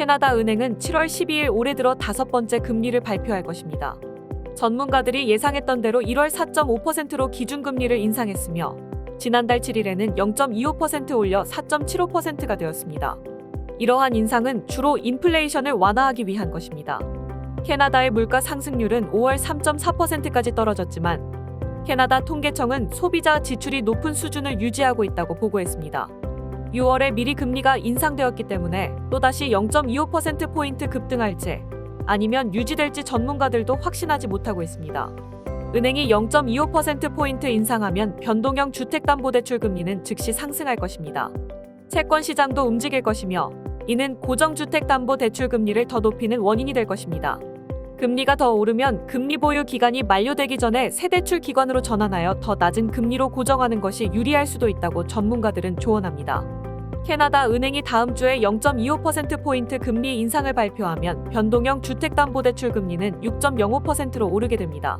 캐나다 은행은 7월 12일 올해 들어 다섯 번째 금리를 발표할 것입니다. 전문가들이 예상했던 대로 1월 4.5%로 기준금리를 인상했으며 지난달 7일에는 0.25% 올려 4.75%가 되었습니다. 이러한 인상은 주로 인플레이션을 완화하기 위한 것입니다. 캐나다의 물가 상승률은 5월 3.4%까지 떨어졌지만 캐나다 통계청은 소비자 지출이 높은 수준을 유지하고 있다고 보고했습니다. 6월에 미리 금리가 인상되었기 때문에 또다시 0.25%포인트 급등할지 아니면 유지될지 전문가들도 확신하지 못하고 있습니다. 은행이 0.25%포인트 인상하면 변동형 주택담보대출 금리는 즉시 상승할 것입니다. 채권 시장도 움직일 것이며 이는 고정주택담보대출 금리를 더 높이는 원인이 될 것입니다. 금리가 더 오르면 금리 보유 기간이 만료되기 전에 새 대출 기관으로 전환하여 더 낮은 금리로 고정하는 것이 유리할 수도 있다고 전문가들은 조언합니다. 캐나다 은행이 다음 주에 0.25%포인트 금리 인상을 발표하면 변동형 주택담보대출 금리는 6.05%로 오르게 됩니다.